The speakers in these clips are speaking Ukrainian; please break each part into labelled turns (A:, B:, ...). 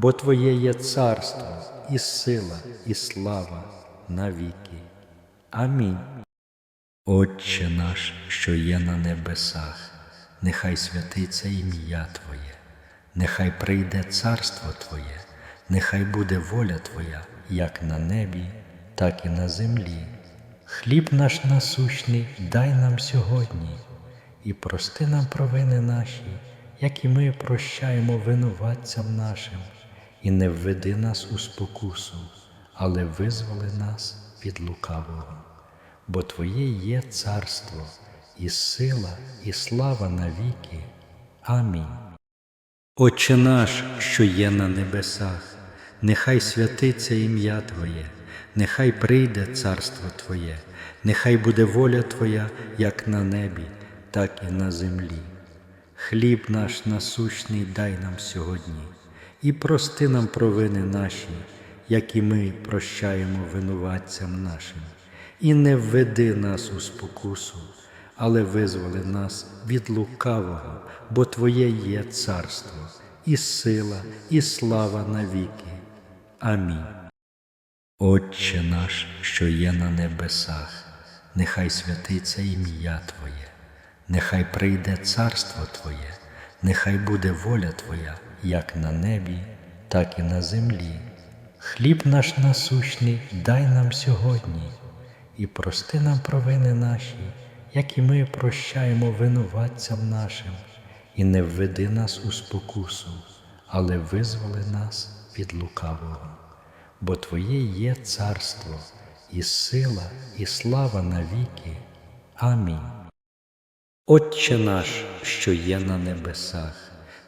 A: бо Твоє є царство, і сила, і слава навіки. Амінь. Отче наш, що є на небесах, нехай святиться ім'я Твоє, нехай прийде царство Твоє, нехай буде воля Твоя, як на небі, так і на землі. Хліб наш насущний дай нам сьогодні, і прости нам провини наші, як і ми прощаємо винуватцям нашим, і не введи нас у спокусу, але визволи нас від лукавого бо Твоє є царство, і сила, і слава навіки. Амінь. Отче наш, що є на небесах, нехай святиться ім'я Твоє, нехай прийде царство Твоє, нехай буде воля Твоя, як на небі, так і на землі. Хліб наш насущний дай нам сьогодні, і прости нам провини наші, як і ми прощаємо винуватцям нашим, і не введи нас у спокусу, але визволи нас від лукавого, бо Твоє є царство, і сила, і слава навіки. Амінь. Отче наш, що є на небесах, нехай святиться ім'я Твоє, нехай прийде царство Твоє, нехай буде воля Твоя, як на небі, так і на землі. Хліб наш насущний дай нам сьогодні, і прости нам провини наші, як і ми прощаємо винуватцям нашим, і не введи нас у спокусу, але визволи нас від лукавого бо Твоє є царство, і сила, і слава навіки. Амінь. Отче наш, що є на небесах,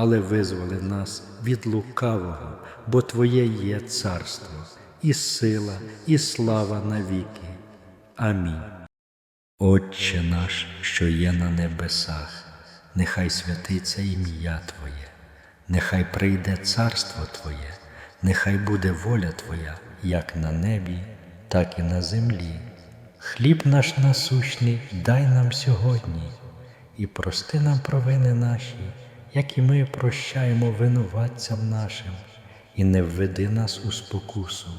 A: але визволи нас від лукавого, бо Твоє є царство, і сила, і слава навіки. Амінь. Отче наш, що є на небесах, нехай святиться ім'я Твоє, нехай прийде царство Твоє, нехай буде воля Твоя, як на небі, так і на землі. Хліб наш насущний дай нам сьогодні, і прости нам провини наші, як і ми прощаємо винуватцям нашим, і не введи нас у спокусу,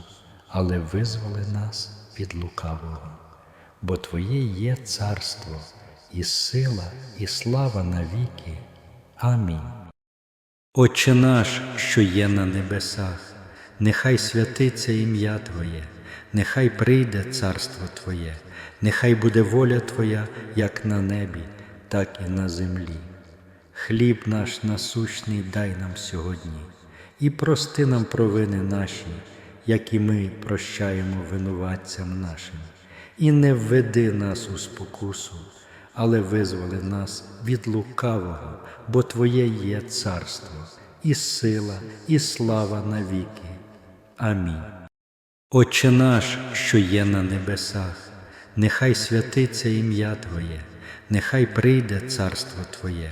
A: але визволи нас від лукавого бо Твоє є царство, і сила, і слава навіки. Амінь. Отче наш, що є на небесах, нехай святиться ім'я Твоє, нехай прийде царство Твоє, нехай буде воля Твоя, як на небі, так і на землі. Хліб наш насущний дай нам сьогодні, і прости нам провини наші, як і ми прощаємо винуватцям нашим, і не введи нас у спокусу, але визволи нас від лукавого, бо Твоє є царство, і сила, і слава навіки. Амінь. Отче наш, що є на небесах, нехай святиться ім'я Твоє, нехай прийде царство Твоє,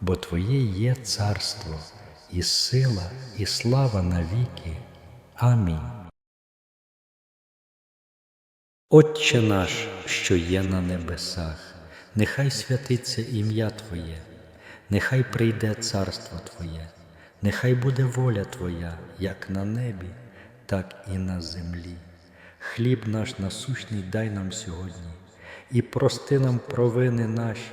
A: бо Твоє є царство, і сила, і слава навіки. Амінь. Отче наш, що є на небесах, нехай святиться ім'я Твоє, нехай прийде царство Твоє, нехай буде воля Твоя, як на небі, так і на землі. Хліб наш насущний дай нам сьогодні, і прости нам провини наші,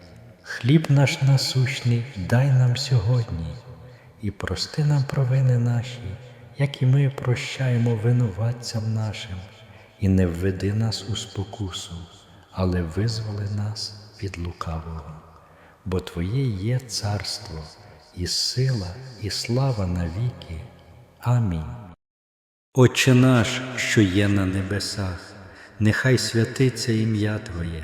A: Хліб наш насущний дай нам сьогодні, і прости нам провини наші, як і ми прощаємо винуватцям нашим, і не введи нас у спокусу, але визволи нас від лукавого, бо Твоє є царство, і сила, і слава навіки. Амінь. Отче наш, що є на небесах, нехай святиться ім'я Твоє,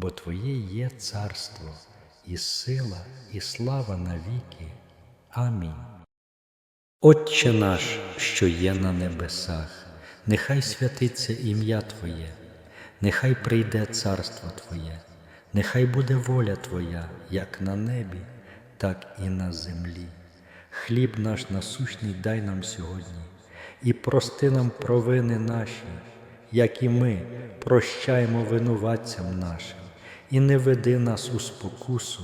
A: бо Твоє є царство, і сила, і слава навіки. Амінь. Отче наш, що є на небесах, нехай святиться ім'я Твоє, нехай прийде царство Твоє, нехай буде воля Твоя, як на небі, так і на землі. Хліб наш насущний дай нам сьогодні, і прости нам провини наші, як і ми прощаємо винуватцям нашим і не веди нас у спокусу,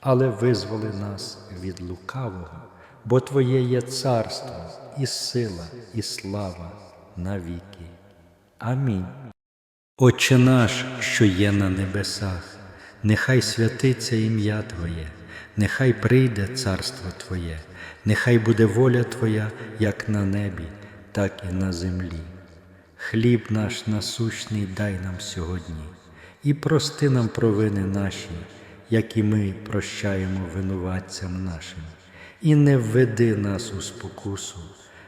A: але визволи нас від лукавого, бо Твоє є царство, і сила, і слава навіки. Амінь. Отче наш, що є на небесах, нехай святиться ім'я Твоє, нехай прийде царство Твоє, нехай буде воля Твоя, як на небі, так і на землі. Хліб наш насущний дай нам сьогодні і прости нам провини наші, як і ми прощаємо винуватцям нашим, і не введи нас у спокусу,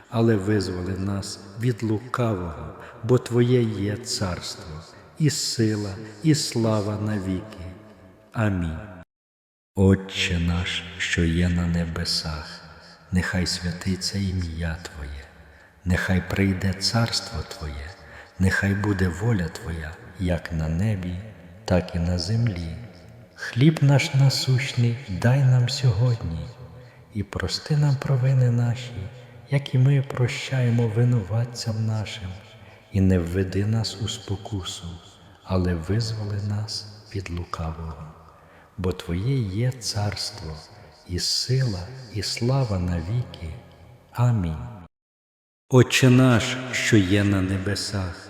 A: але визволи нас від лукавого, бо Твоє є царство, і сила, і слава навіки. Амінь. Отче наш, що є на небесах, нехай святиться ім'я Твоє, нехай прийде царство Твоє, нехай буде воля Твоя як на небі, так і на землі. Хліб наш насущний дай нам сьогодні, і прости нам провини наші, як і ми прощаємо винуватцям нашим, і не введи нас у спокусу, але визволи нас від лукавого. Бо Твоє є царство, і сила, і слава навіки. Амінь. Отче наш, що є на небесах,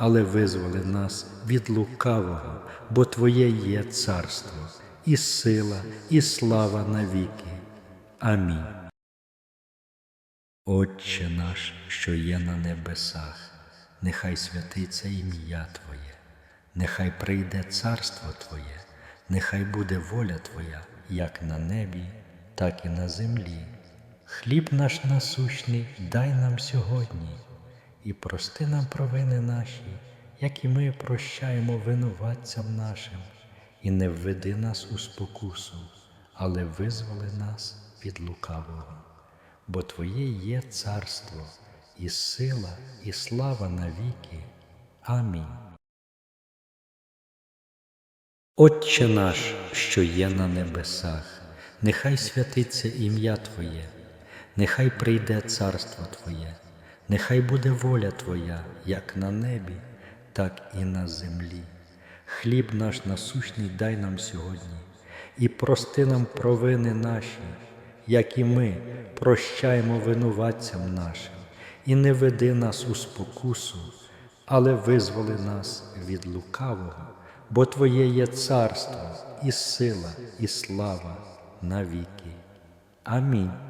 A: але визволи нас від лукавого, бо Твоє є царство, і сила, і слава навіки. Амінь. Отче наш, що є на небесах, нехай святиться ім'я Твоє, нехай прийде царство Твоє, нехай буде воля Твоя, як на небі, так і на землі. Хліб наш насущний дай нам сьогодні, і прости нам провини наші, як і ми прощаємо винуватцям нашим, і не введи нас у спокусу, але визволи нас від лукавого бо Твоє є царство, і сила, і слава навіки. Амінь. Отче наш, що є на небесах, нехай святиться ім'я Твоє, нехай прийде царство Твоє, нехай буде воля Твоя, як на небі, так і на землі. Хліб наш насущний дай нам сьогодні, і прости нам провини наші, як і ми прощаємо винуватцям нашим, і не веди нас у спокусу, але визволи нас від лукавого, бо Твоє є царство, і сила, і слава навіки. Амінь.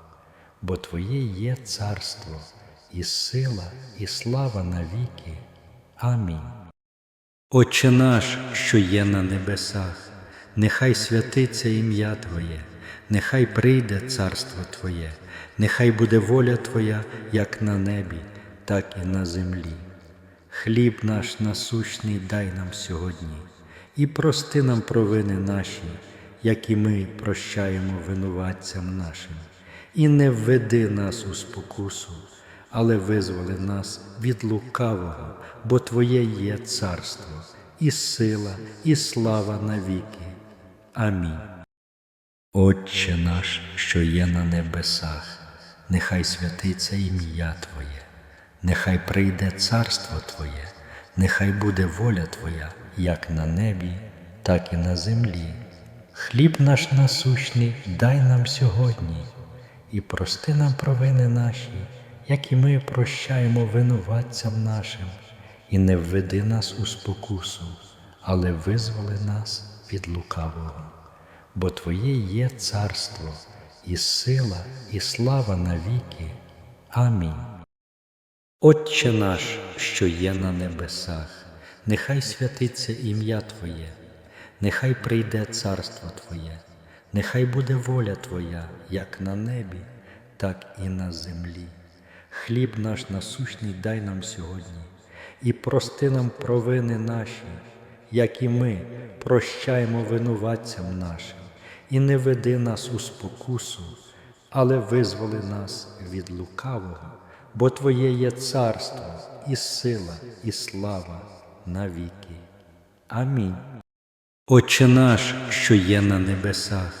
A: Бо Твоє є царство, і сила, і слава навіки. Амінь. Отче наш, що є на небесах, нехай святиться ім'я Твоє, нехай прийде царство Твоє, нехай буде воля Твоя, як на небі, так і на землі. Хліб наш насущний дай нам сьогодні, і прости нам провини наші, як і ми прощаємо винуватцям нашим, і не введи нас у спокусу, але визволи нас від лукавого, бо Твоє є царство, і сила, і слава навіки. Амінь. Отче наш, що є на небесах, нехай святиться ім'я Твоє, нехай прийде царство Твоє, нехай буде воля Твоя, як на небі, так і на землі. Хліб наш насущний дай нам сьогодні, і прости нам провини наші, як і ми прощаємо винуватцям нашим, і не введи нас у спокусу, але визволи нас від лукавого. Бо Твоє є царство, і сила, і слава навіки. Амінь. Отче наш, що є на небесах, нехай святиться ім'я Твоє, нехай прийде царство Твоє, нехай буде воля Твоя, як на небі, так і на землі. Хліб наш насущний дай нам сьогодні, і прости нам провини наші, як і ми прощаємо винуватцям нашим, і не веди нас у спокусу, але визволи нас від лукавого, бо Твоє є царство, і сила, і слава навіки. Амінь. Отче наш, що є на небесах,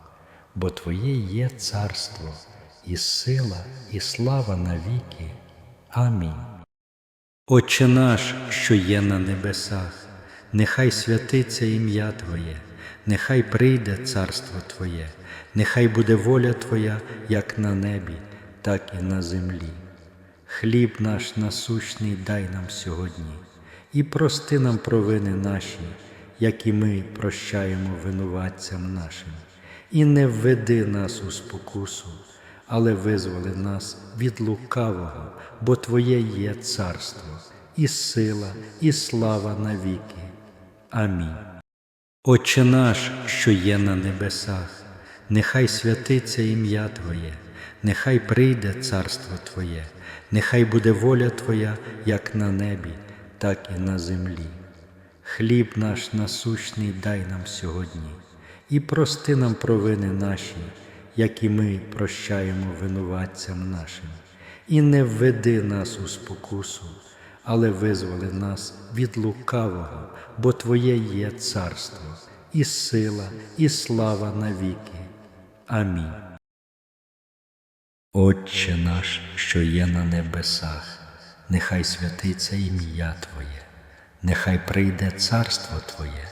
A: бо Твоє є царство, і сила, і слава навіки. Амінь. Отче наш, що є на небесах, нехай святиться ім'я Твоє, нехай прийде царство Твоє, нехай буде воля Твоя, як на небі, так і на землі. Хліб наш насущний дай нам сьогодні, і прости нам провини наші, як і ми прощаємо винуватцям нашим і не введи нас у спокусу, але визволи нас від лукавого, бо Твоє є царство, і сила, і слава навіки. Амінь. Отче наш, що є на небесах, нехай святиться ім'я Твоє, нехай прийде царство Твоє, нехай буде воля Твоя, як на небі, так і на землі. Хліб наш насущний дай нам сьогодні і прости нам провини наші, як і ми прощаємо винуватцям нашим, і не введи нас у спокусу, але визволи нас від лукавого, бо Твоє є царство, і сила, і слава навіки. Амінь. Отче наш, що є на небесах, нехай святиться ім'я Твоє, нехай прийде царство Твоє,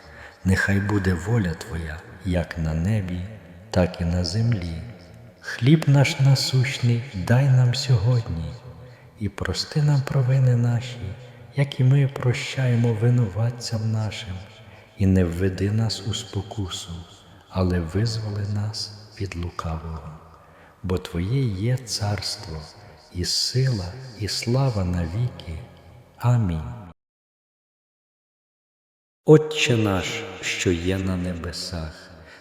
A: нехай буде воля Твоя як на небі, так і на землі. Хліб наш насущний дай нам сьогодні, і прости нам провини наші, як і ми прощаємо винуватцям нашим, і не введи нас у спокусу, але визволи нас від лукавого, бо Твоє є царство, і сила, і слава навіки. Амінь. Отче наш, що є на небесах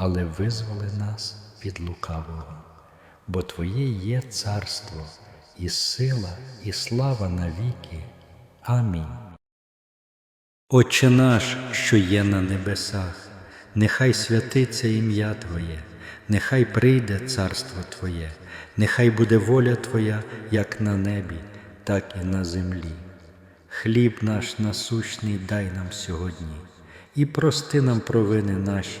A: але визволи нас від лукавого, бо Твоє є царство, і сила, і слава навіки. Амінь. Отче наш, що є на небесах, нехай святиться ім'я Твоє, нехай прийде царство Твоє, нехай буде воля Твоя, як на небі, так і на землі. Хліб наш насущний дай нам сьогодні, і прости нам провини наші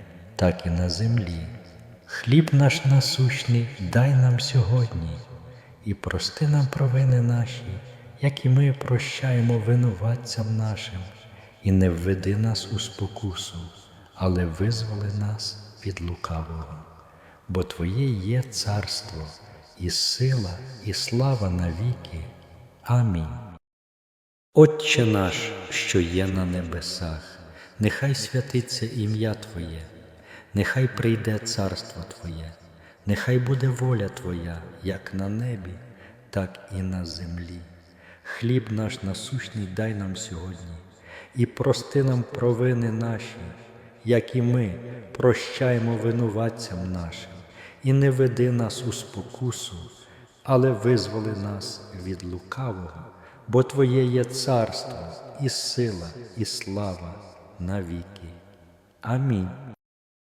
A: так і на землі. Хліб наш насущний дай нам сьогодні, і прости нам провини наші, як і ми прощаємо винуватцям нашим, і не введи нас у спокусу, але визволи нас від лукавого. Бо Твоє є царство, і сила, і слава навіки. Амінь. Отче наш, що є на небесах, нехай святиться ім'я Твоє, нехай прийде царство Твоє, нехай буде воля Твоя, як на небі, так і на землі. Хліб наш насущний дай нам сьогодні, і прости нам провини наші, як і ми прощаємо винуватцям нашим, і не веди нас у спокусу, але визволи нас від лукавого, бо Твоє є царство, і сила, і слава навіки. Амінь.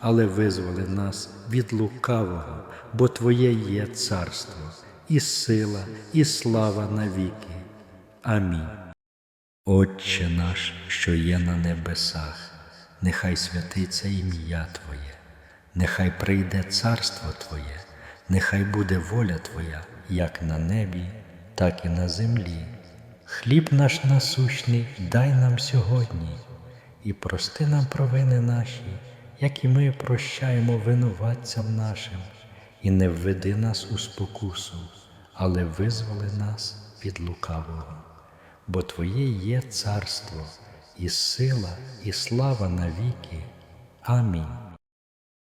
A: але визволи нас від лукавого, бо Твоє є царство, і сила, і слава навіки. Амінь. Отче наш, що є на небесах, нехай святиться ім'я Твоє, нехай прийде царство Твоє, нехай буде воля Твоя, як на небі, так і на землі. Хліб наш насущний дай нам сьогодні, і прости нам провини наші, як і ми прощаємо винуватцям нашим, і не введи нас у спокусу, але визволи нас від лукавого бо Твоє є царство, і сила, і слава навіки. Амінь.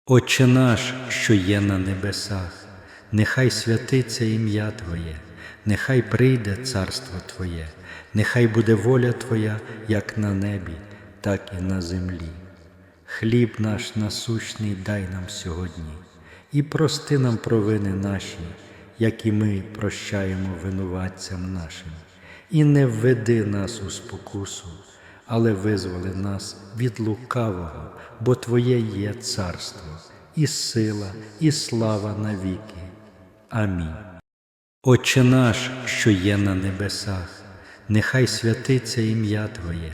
A: Отче наш, що є на небесах, нехай святиться ім'я Твоє, нехай прийде царство Твоє, нехай буде воля Твоя, як на небі, так і на землі. Хліб наш насущний дай нам сьогодні, і прости нам провини наші, як і ми прощаємо винуватцям нашим, і не введи нас у спокусу, але визволи нас від лукавого, бо Твоє є царство, і сила, і слава навіки. Амінь. Отче наш, що є на небесах, нехай святиться ім'я Твоє,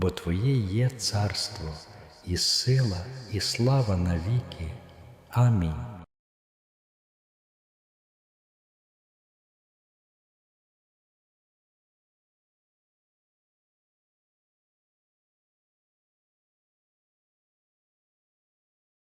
A: бо Твоє є царство, і сила, і слава навіки. Амінь.